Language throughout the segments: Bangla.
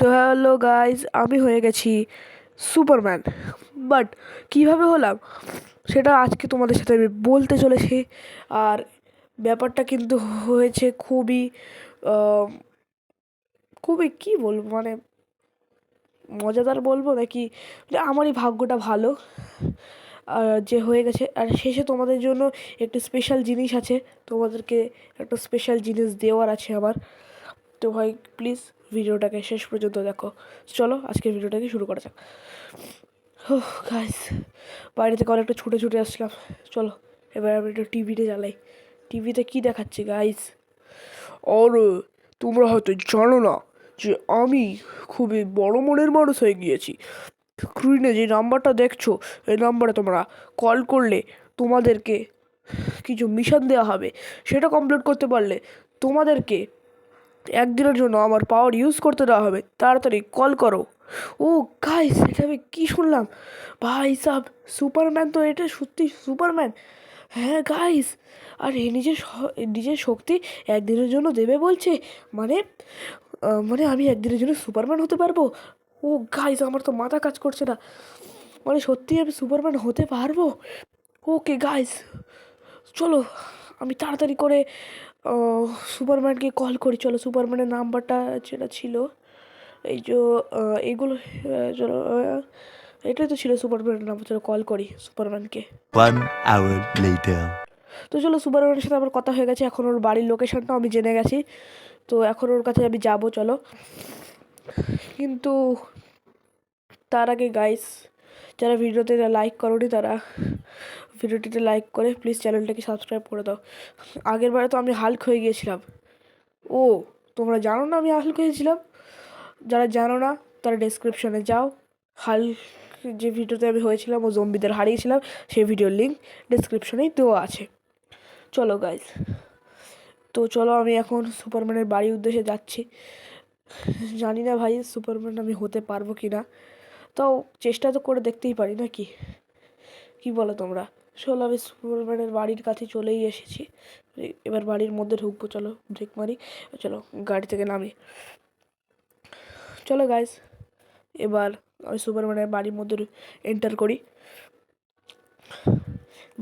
তো হ্যালো গাইজ আমি হয়ে গেছি সুপারম্যান বাট কীভাবে হলাম? সেটা আজকে তোমাদের সাথে আমি বলতে চলেছি। আর ব্যাপারটা কিন্তু হয়েছে খুবই খুবই কী বলব মানে মজাদার বলব নাকি? আমারই ভাগ্যটা ভালো যে হয়ে গেছে। আর শেষে তোমাদের জন্য একটু স্পেশাল জিনিস আছে। তোমাদেরকে একটা স্পেশাল জিনিস দেওয়ার আছে আমার। তো ভাই প্লিজ ভিডিওটাকে শেষ পর্যন্ত দেখো। চলো, আজকের ভিডিওটাকে শুরু করা যাক। ও গাইস বাইরে থেকে অনেকটা ছুটে ছুটে আসলাম। চলো, এবার আমি একটু টিভিতে জ্বালাই। টিভিতে কী দেখাচ্ছে গাইস আরে, তোমরা হয়তো জানো না যে আমি খুবই বড় মনের মানুষ হয়ে গিয়েছি। স্ক্রিনে যে নাম্বারটা দেখছ, এই নাম্বারে তোমরা কল করলে তোমাদেরকে কিছু মিশন দেওয়া হবে। সেটা কমপ্লিট করতে পারলে তোমাদেরকে একদিনের জন্য আমার পাওয়ার ইউজ করতে দেওয়া হবে। তাড়াতাড়ি কল করো। ও গাইস এটা আমি কী শুনলাম? ভাই সাব সুপারম্যান তো এটা সত্যি সুপারম্যান হ্যাঁ গাইস আর এ নিজের নিজের শক্তি একদিনের জন্য দেবে বলছে। মানে মানে আমি একদিনের জন্য সুপারম্যান হতে পারব? ও গাইস আমার তো মাথা কাজ করছে না। মানে সত্যি আমি সুপারম্যান হতে পারব? ওকে গাইস চলো, আমি তাড়াতাড়ি করে সুপারম্যানকে কল করি চলো সুপারম্যানের নাম্বারটা যেটা ছিল এই যে এগুলো চলো এটাই তো ছিল সুপারম্যানের নাম্বার চলো কল করি সুপারম্যানকে. তো চলো সুপারম্যানের সাথে আমার কথা হয়ে গেছে এখন ওর বাড়ির লোকেশনটাও আমি জেনে গেছি তো এখন ওর কাছে আমি যাব চলো কিন্তু তার আগে গাইস যারা ভিডিওতে লাইক করোনি তারা ভিডিওটিতে লাইক করে প্লিজ চ্যানেলটাকে সাবস্ক্রাইব করে দাও। আগের বারে তো আমি হাল্ক হয়ে গিয়েছিলাম। ও, তোমরা জানো না আমি হাল্ক হয়েছিলাম? যারা জানো না, তারা ডেসক্রিপশনে যাও। হাল্ক যে ভিডিওতে আমি হয়েছিলাম, ও জম্বিদের হারিয়েছিলাম, সেই ভিডিওর লিঙ্ক ডেসক্রিপশনেই দেওয়া আছে। চলো গাইজ তো চলো আমি এখন সুপারম্যানের বাড়ির উদ্দেশ্যে যাচ্ছি। জানি না ভাই সুপারম্যান আমি হতে পারব কি না তাও চেষ্টা তো করে দেখতেই পারি নাকি? কি বলো তোমরা? চলো আমি সুপারম্যানের বাড়ির কাছে চলেই এসেছি। এবার বাড়ির মধ্যে ঢুকবো, চলো ব্রেক মারি, চলো, গাড়ি থেকে নামি। চলো গাইজ এবার আমি সুপারম্যানের বাড়ির মধ্যে এন্টার করি।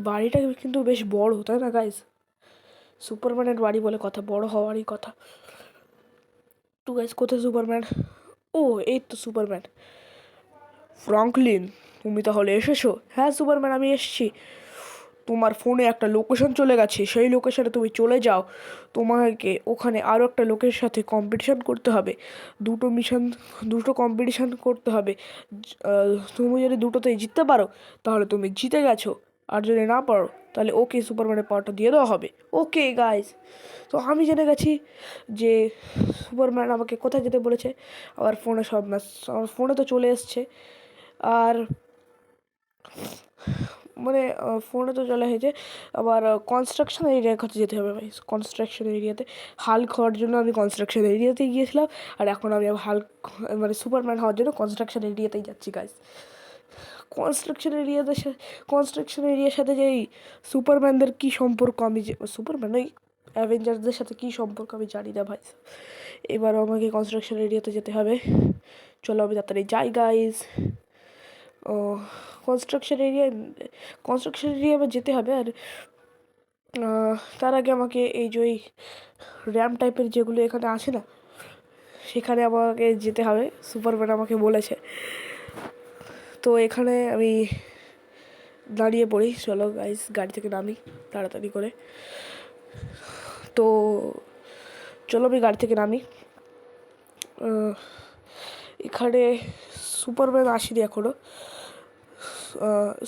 বাড়িটা কিন্তু বেশ বড়, তাই না গাইজ সুপারম্যানের বাড়ি বলে কথা, বড় হওয়ারই কথা। টু গাইজ কোথায় সুপারম্যান ও, এই তো সুপারম্যান ফ্রাঙ্কলিন, তুমি তাহলে এসেছ? হ্যাঁ সুপারম্যান, আমি এসেছি। তোমার ফোনে একটা লোকেশন চলে গেছে, সেই লোকেশনে তুমি চলে যাও। তোমাকে ওখানে আরও একটা লোকের সাথে কম্পিটিশান করতে হবে। দুটো মিশন দুটো কম্পিটিশান করতে হবে। তুমি যদি দুটোতেই জিততে পারো, তাহলে তুমি জিতে গেছো। আর যদি না পারো, তাহলে ওকে সুপারম্যানের পাওয়ারটা দিয়ে দেওয়া হবে। ওকে গাইস তো আমি জেনে গেছি যে সুপারম্যান আমাকে কোথায় যেতে বলেছে। আমার ফোনে সব ম্যাচ আমার ফোনে তো চলে এসছে। আর মানে ফোনে তো চলে এসেছে আবার কনস্ট্রাকশন এরিয়ার কাছে যেতে হবে ভাই। কনস্ট্রাকশন এরিয়াতে হাল্ক হওয়ার জন্য আমি কনস্ট্রাকশন এরিয়াতে গিয়েছিলাম। আর এখন আমি হাল্ক মানে সুপারম্যান হওয়ার জন্য কনস্ট্রাকশন এরিয়াতেই যাচ্ছি গাইস কনস্ট্রাকশন এরিয়াতে কনস্ট্রাকশন এরিয়ার সাথে যে এই সুপারম্যানদের কী সম্পর্ক আমি যে সুপারম্যান ওই অ্যাভেঞ্জারদের সাথে কী সম্পর্ক আমি জানি না ভাই। এবার আমাকে কনস্ট্রাকশন এরিয়াতে যেতে হবে। চলো আমি তাড়াতাড়ি যাই গাইজ ও কনস্ট্রাকশন এরিয়া কনস্ট্রাকশন এরিয়া আবার যেতে হবে আর তার আগে আমাকে এই যে ওই র্যাম টাইপের যেগুলো এখানে আছে না, সেখানে আমাকে যেতে হবে। সুপারম্যান আমাকে বলেছে। তো এখানে আমি দাঁড়িয়ে পড়ি। চলো গাইস গাড়ি থেকে নামি তাড়াতাড়ি করে। তো চলো আমি গাড়ি থেকে নামি। এখানে সুপারম্যান আসেনি এখনও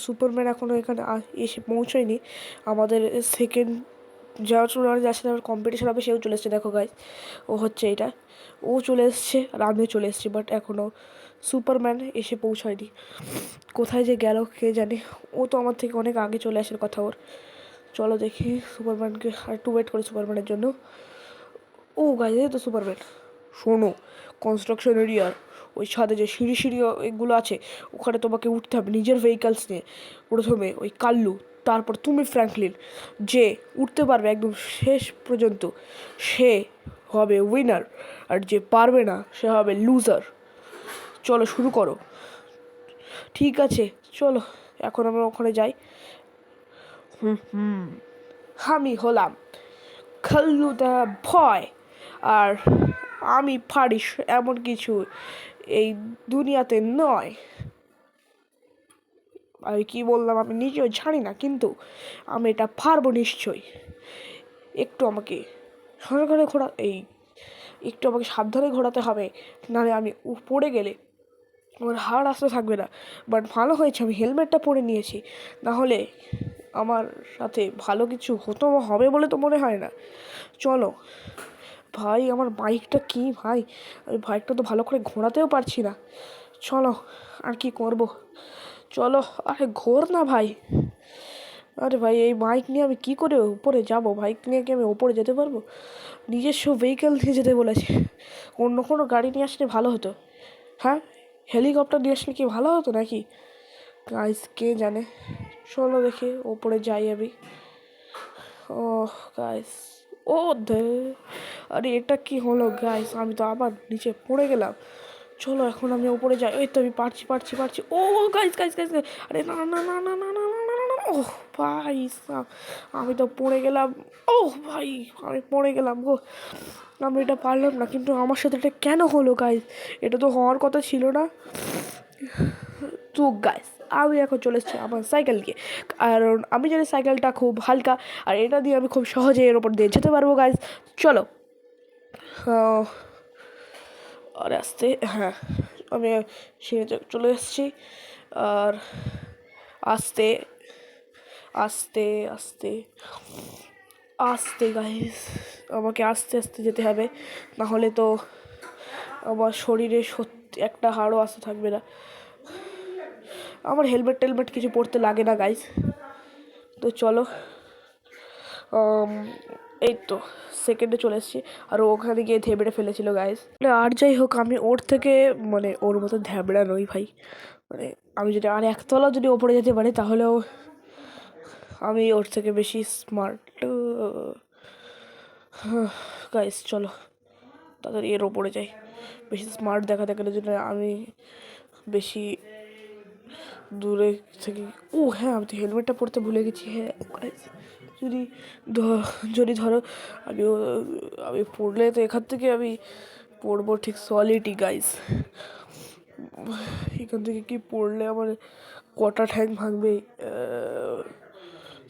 সুপারম্যান এখনও এখানে এসে পৌঁছয়নি। আমাদের সেকেন্ড যাওয়ার সময় যার সাথে আমার কম্পিটিশন হবে, সেও চলে এসছে। দেখো গাইজ ও হচ্ছে এটা। ও চলে এসছে আর আমিও চলে এসেছি বাট এখনও সুপারম্যান এসে পৌঁছায়নি। কোথায় যে গেল কে জানে? ও তো আমার থেকে অনেক আগে চলে আসার কথা ওর। চলো দেখি সুপারম্যানকে আর একটু ওয়েট করি সুপারম্যানের জন্য। ও গাইজ তো সুপারম্যান। শোনো কনস্ট্রাকশন এরিয়ার ওই ছাদে যে সিঁড়ি সিঁড়ি এগুলো আছে, ওখানে তোমাকে উঠতে হবে নিজের ভেহিকালস নিয়ে। প্রথমে ওই কাল্লু, তারপর তুমি ফ্র্যাঙ্কলিন যে উঠতে পারবে একদম শেষ পর্যন্ত, সে হবে উইনার আর যে পারবে না, সে হবে লুজার চলো শুরু করো। ঠিক আছে, চলো, এখন আমরা ওখানে যাই। হুম হুম, আমি হলাম খাল্লুদা ভয়, আর আমি পারিস এমন কিছু এই দুনিয়াতে নয়। আমি কি বললাম আমি নিজেও জানি না, কিন্তু আমি এটা পারব নিশ্চয়ই। একটু আমাকে সাবধানে ঘোরা এই একটু আমাকে সাবধানে ঘোরাতে হবে, নাহলে আমি পড়ে গেলে আমার হাড় আসতে থাকবে না। বাট ভালো হয়েছে, আমি হেলমেটটা পরে নিয়েছি। নাহলে আমার সাথে ভালো কিছু হতো হবে বলে তো মনে হয় না। চলো। ভাই, আমার বাইকটা কি ভাই? আমি বাইকটা তো ভালো করে ঘোরাতেও পারছি না। চলো, আর কি করব? চলো, আরে ঘোর না ভাই। আরে ভাই, এই বাইক নিয়ে আমি কি করে উপরে যাব? বাইক নিয়ে কি আমি ওপরে যেতে পারব? নিজস্ব ভেহিকেল নিয়ে যেতে বলেছে। অন্য কোনো গাড়ি নিয়ে আসলে ভালো হতো। হ্যাঁ? হেলিকপ্টার নিয়ে আসলে কি ভালো হতো নাকি? গাইস কে জানে? চলো দেখি, ওপরে যাই আমি। ও গাইস ও দে। আরে এটা কি হলো গাইস আমি তো আবার নিচে পড়ে গেলাম চলো এখন আমি উপরে যাই ওই তো আমি পারছি পারছি পারছি ও গাইস গাইস গাইস আরে না না না না না না না না না ও ভাই আমি তো পড়ে গেলাম ও ভাই আমি পড়ে গেলাম গো আমি এটা পারলাম না কিন্তু আমার সাথে এটা কেন হলো গাইস এটা তো হওয়ার কথা ছিল না তো গাইস আমি এখন চলে এসেছি আমার সাইকেলকে কারণ আমি জানি সাইকেলটা খুব হালকা আর এটা দিয়ে আমি খুব সহজে এর ওপর দিয়ে যেতে পারব গাইস চলো আর আসতে হ্যাঁ আমি সে চলে এসেছি আর আস্তে আস্তে আস্তে আস্তে গাইস আমাকে আস্তে আস্তে যেতে হবে। নাহলে তো আমার শরীরে সত্যি একটা হাড়ও আসতে থাকবে না। আমার হেলমেট টেলমেট কিছু পড়তে লাগে না গাইস তো চলো এই তো সেকেন্ডে চলে এসেছি। আর ওখানে গিয়ে ধেবড়ে ফেলেছিল গাইস আর যাই হোক, আমি ওর থেকে মানে ওর মতো ধ্যাবড়া নই ভাই। মানে আমি যদি, আর একতলা যদি ওপরে যেতে পারি তাহলেও আমি ওর থেকে বেশি স্মার্ট গাইস চলো। তাড়াতাড়ি এর ওপরে যাই। বেশি স্মার্ট দেখাতে গেলে জন্য আমি বেশি দূরে থেকে ও হ্যাঁ আমি তো হেলমেটটা পরতে ভুলে গেছি হ্যাঁ যদি যদি ধরো আমি আমি পড়লে তো এখান থেকে আমি পড়ব ঠিক সলিডই গাইস এখান থেকে কি পড়লে আমার কটা ঠ্যাং ভাঙবে?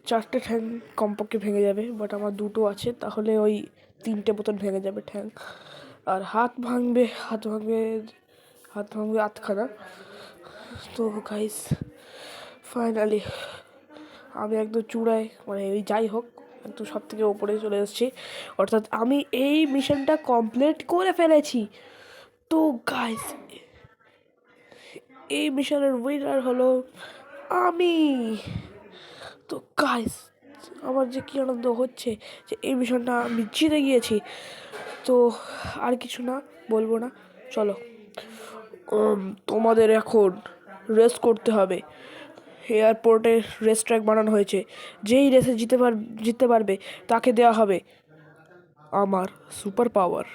চারটে ঠ্যাং কমপক্ষে ভেঙে যাবে বাট আমার দুটো আছে, তাহলে ওই তিনটে মতন ভেঙে যাবে ঠ্যাং। আর হাত ভাঙবে হাত ভাঙবে হাত ভাঙবে আধখানা। তো গাইস ফাইনালি আমি একদম চূড়ায় মানে ওই যাই হোক, একদম সব থেকে ওপরে চলে এসেছি। অর্থাৎ আমি এই মিশনটা কমপ্লিট করে ফেলেছি। তো গাইস এই মিশনের উইনার হলো আমি। তো গাইস আমার যে কী আনন্দ হচ্ছে যে এই মিশনটা আমি জিতে গিয়েছি। তো আর কিছু না, বলব না, চলো। তোমাদের এখন রেস করতে হবে। এয়ারপোর্টে রেস ট্র্যাক বানানো হয়েছে যেই রেসে জিতে পার জিততে পারবে তাকে দেওয়া হবে আমার super power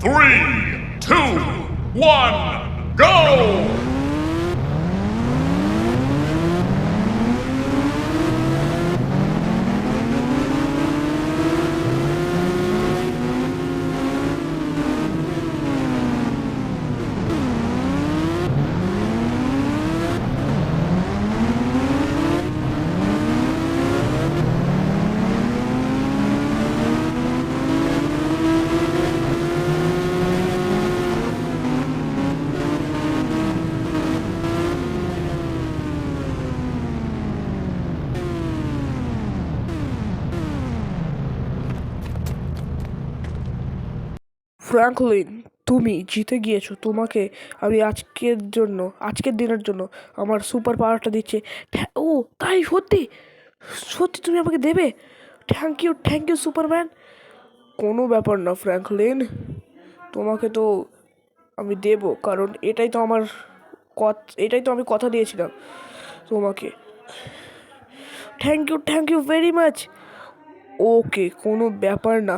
Three, two, one, go! Franklin তুমি জিতে গিয়েছো। তোমাকে আমি আজকের জন্য, আজকের দিনের জন্য আমার সুপার পাওয়ারটা দিচ্ছে। ও, তাই? সত্যি? সত্যি তুমি আমাকে দেবে? Thank you thank you Superman কোনো ব্যাপার না ফ্র্যাঙ্কলিন তোমাকে তো আমি দেব, কারণ এটাই তো আমার কত, এটাই তো আমি কথা দিয়েছিলাম তোমাকে। Thank you thank you very much okay, কোনো ব্যাপার না।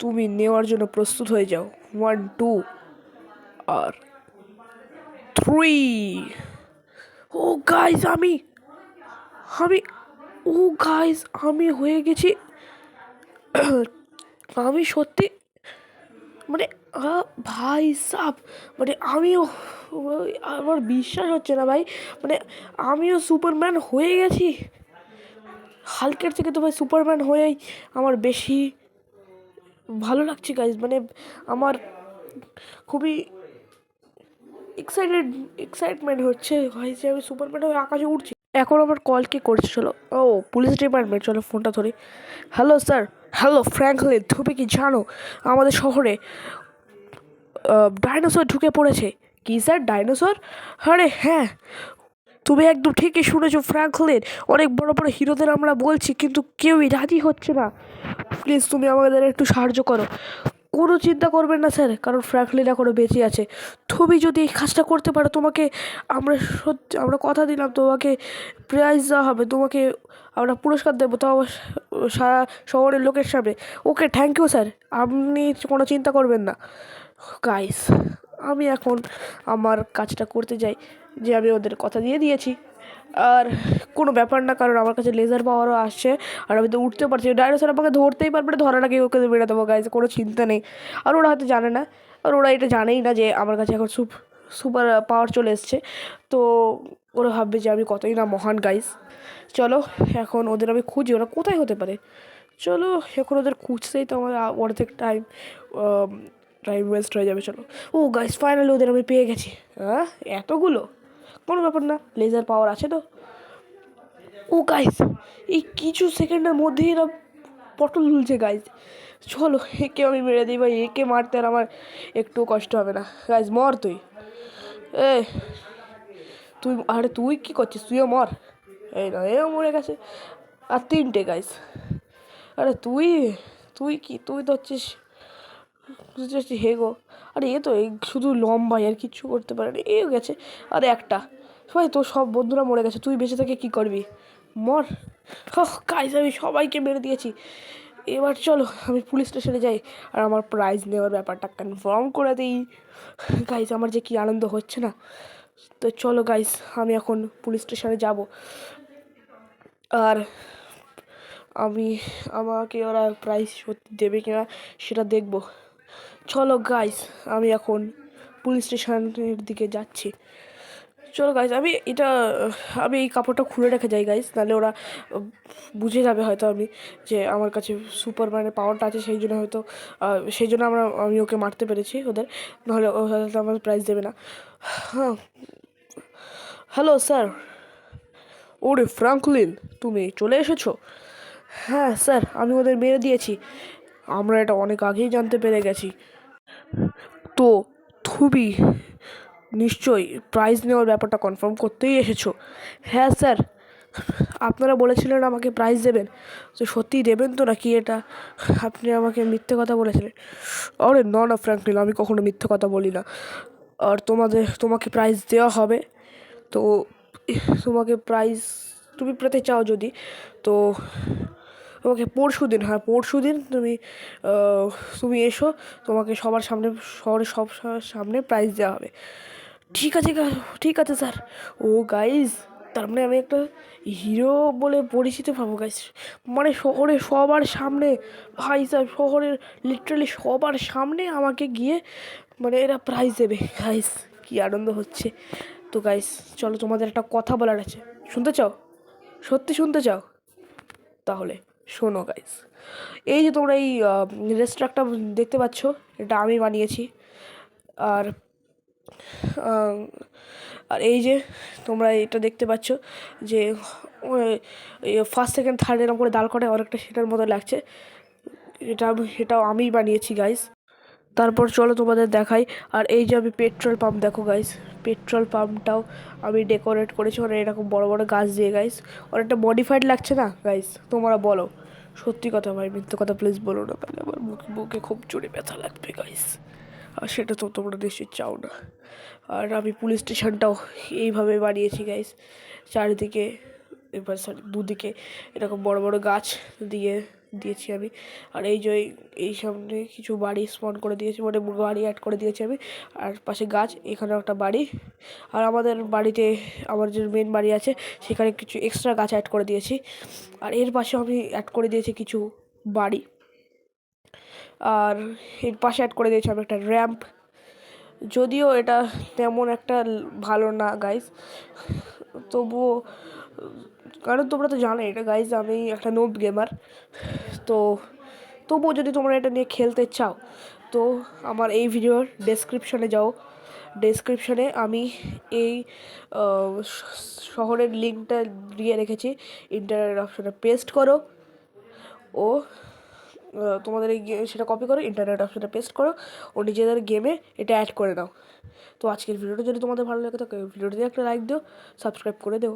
তুমি নেওয়ার জন্য প্রস্তুত হয়ে যাও। ওয়ান টু আর থ্রি ও গাইজ আমি আমি, ও গাইজ আমি হয়ে গেছি। আমি সত্যি মানে ভাই সাপ মানে আমিও, আমার বিশ্বাস হচ্ছে না ভাই মানে আমিও সুপারম্যান হয়ে গেছি। হালকের থেকে তো ভাই সুপারম্যান হয়েই আমার বেশি ভালো লাগছে গাইজ মানে আমার খুবই এক্সাইটেড এক্সাইটমেন্ট হচ্ছে, ভাই, যে আমি সুপারম্যান হয়ে আকাশে উঠছি এখন আমার কল কি করছে, চলো। ও পুলিশ ডিপার্টমেন্ট চলো ফোনটা ধরি। হ্যালো স্যার হ্যালো ফ্র্যাঙ্কলিন তুমি কি জানো, আমাদের শহরে ডাইনোসর ঢুকে পড়েছে। কি স্যার ডাইনোসর আরে হ্যাঁ তুমি একদম ঠিকই শুনেছো, ফ্র্যাঙ্কলিন। অনেক বড় বড় হিরোদের আমরা বলছি, কিন্তু কেউই রাজি হচ্ছে না। প্লিজ তুমি আমাদের একটু সাহায্য করো। কোনো চিন্তা করবেন না, স্যার, কারণ ফ্র্যাঙ্কলিন এখনও বেঁচে আছে। তুমি যদি এই কাজটা করতে পারো, তোমাকে আমরা সত্যি আমরা কথা দিলাম, তোমাকে প্রাইজ দেওয়া হবে, তোমাকে আমরা পুরস্কার দেবো, তাও সারা শহরের লোকের সামনে। Okay thank you sir. আপনি কোনো চিন্তা করবেন না। গাইস আমি এখন আমার কাজটা করতে যাই। যে আমি ওদের কথা দিয়ে দিয়েছি। আর কোনো ব্যাপার না, কারণ আমার কাছে লেজার পাওয়ারও আসছে। আর আমি তো উঠতে পারছি ডাইনোসর আমাকে ধরতেই পারবে না ধরার আগে ওকে বেড়ে দেবো গাইজ কোনো চিন্তা নেই। আর ওরা হয়তো জানে না, আর ওরা এটা জানেই না যে আমার কাছে এখন সুপ সুপার পাওয়ার চলে এসছে। তো ওরা ভাববে যে আমি কতই না মহান গাইজ চলো, এখন ওদের আমি খুঁজি, ওরা কোথায় হতে পারে? চলো, এখন ওদের খুঁজতেই তো আমার অর্ধেক টাইম টাইম ওয়েস্ট হয়ে যাবে, চলো। ও গাইস ফাইনালি ওদের আমি পেয়ে গেছি। হ্যাঁ এতগুলো? কোনো ব্যাপার না লেজার পাওয়ার আছে তো। ও গাইস এই কিছু সেকেন্ডের মধ্যেই এরা পটল তুলছে গাইজ চলো, একে আমি মেরে দিই ভাই, একে মারতে আর আমার একটু কষ্ট হবে না। গাইজ মর তুই। এ, তুই, আরে তুই কি করছিস? তুইও মর। এই না, এও মরে গেছে। আর তিনটে গাইজ আরে তুই তুই কি, তুই তো হচ্ছিস হেগো আরে এ তো শুধু লম্বাই আর কিচ্ছু করতে পারে না এও গেছে। আরে একটা। সবাই তোর সব বন্ধুরা মরে গেছে, তুই বেঁচে থেকে কী করবি? মর। কাজ আমি সবাইকে মেরে দিয়েছি। এবার চলো, আমি পুলিশ স্টেশনে যাই, আর আমার প্রাইজ নেওয়ার ব্যাপারটা কনফার্ম করে দিই। গাইজ আমার যে কী আনন্দ হচ্ছে না? তো চলো গাইজ আমি এখন পুলিশ স্টেশনে যাব। আর আমি, আমাকে ওরা প্রাইজ সত্যি দেবে কিনা, সেটা দেখব। চলো গাইস আমি এখন পুলিশ স্টেশনের দিকে যাচ্ছি। চলো গাইস আমি এটা, আমি এই কাপড়টা খুলে রেখে যাই গাইস নাহলে ওরা বুঝে যাবে হয়তো আমি যে আমার কাছে সুপারম্যানের পাওয়ারটা আছে, সেই জন্য হয়তো সেই জন্য আমরা, আমি ওকে মারতে পেরেছি ওদের, নাহলে ও হয়তো আমার প্রাইজ দেবে না। হ্যাঁ। হ্যালো স্যার ওরে ফ্রাঙ্কলিন তুমি চলে এসেছ? হ্যাঁ স্যার আমি ওদের মেরে দিয়েছি। আমরা এটা অনেক আগেই জানতে পেরে গেছি। তো, তুমি নিশ্চয়ই প্রাইজ নেওয়ার ব্যাপারটা কনফার্ম করতেই এসেছ। হ্যাঁ স্যার আপনারা বলেছিলেন আমাকে প্রাইজ দেবেন। তো সত্যিই দেবেন তো নাকি এটা? আপনি আমাকে মিথ্যে কথা বলেছিলেন। আরে না না ফ্র্যাঙ্কলিন আমি কখনো মিথ্যে কথা বলি না। আর তোমাদের, তোমাকে প্রাইজ দেওয়া হবে। তো তোমাকে প্রাইজ তুমি পেতে চাও যদি, তো তোমাকে পরশু দিন হ্যাঁ পরশু দিন তুমি তুমি এসো, তোমাকে সবার সামনে শহরের সব সামনে প্রাইজ দেওয়া হবে। ঠিক আছে ঠিক আছে স্যার। ও গাইজ তার মানে আমি একটা হিরো বলে পরিচিত পাবো গাইজ মানে শহরে সবার সামনে, ভাই স্যার, শহরের লিটারালি সবার সামনে আমাকে গিয়ে মানে এরা প্রাইজ দেবে। গাইজ কি আনন্দ হচ্ছে। তো গাইজ চলো তোমাদের একটা কথা বলার আছে। শুনতে চাও? সত্যি শুনতে চাও? তাহলে শোনো গাইস এই যে তোমরা এই রেস্ট্রাকটা দেখতে পাচ্ছ, এটা আমি বানিয়েছি। আর আর এই যে তোমরা এটা দেখতে পাচ্ছ যে ফার্স্ট সেকেন্ড থার্ড এরকম করে দাঁড় করে অনেকটা সেটার মতো লাগছে। এটা আমি এটাও আমিই বানিয়েছি গাইস তারপর চলো তোমাদের দেখাই। আর এই যে আমি পেট্রোল পাম্প দেখো গাইস পেট্রোল পাম্পটাও আমি ডেকোরেট করেছি। মানে এরকম বড় বড় গাছ দিয়ে গাইস অনেকটা মডিফাইড লাগছে না গাইস তোমরা বলো। সত্যি কথা ভাই, মিথ্যে কথা প্লিজ বলো না। তাহলে আমার মুখে বুকে খুব জোরে ব্যথা লাগবে গাইস আর সেটা তো তোমরা নিশ্চয়ই চাও না। আর আমি পুলিশ স্টেশনটাও এইভাবে বানিয়েছি গাইস চারিদিকে, এবার সরি দুদিকে এরকম বড় বড় গাছ দিয়ে দিয়েছি আমি। আর এই যে এই- সামনে কিছু বাড়ি স্পন করে দিয়েছি মানে বাড়ি অ্যাড করে দিয়েছি আমি। আর পাশে গাছ এখানে একটা বাড়ি। আর আমাদের বাড়িতে, আমার যে মেন বাড়ি আছে, সেখানে কিছু এক্সট্রা গাছ অ্যাড করে দিয়েছি। আর এর পাশে আমি অ্যাড করে দিয়েছি কিছু বাড়ি। আর এর পাশে অ্যাড করে দিয়েছি আমি একটা র্যাম্প যদিও এটা তেমন একটা ভালো না গাইস তবুও, কারণ তোমরা তো জানো এটা গাইজ আমি একটা নোব গেমার তো তবুও যদি তোমরা এটা নিয়ে খেলতে চাও, তো আমার এই ভিডিওর ডেসক্রিপশনে যাও। ডেসক্রিপশনে আমি এই শহরের লিঙ্কটা দিয়ে রেখেছি। ইন্টারনেট অপশনে পেস্ট করো। ও তোমাদের এই সেটা কপি করো ইন্টারনেট অপশানটা পেস্ট করো, ও নিজেদের গেমে এটা অ্যাড করে নাও। তো আজকের ভিডিওটা যদি তোমাদের ভালো লাগে থাকে দিয়ে একটা লাইক দিও সাবস্ক্রাইব করে দেও।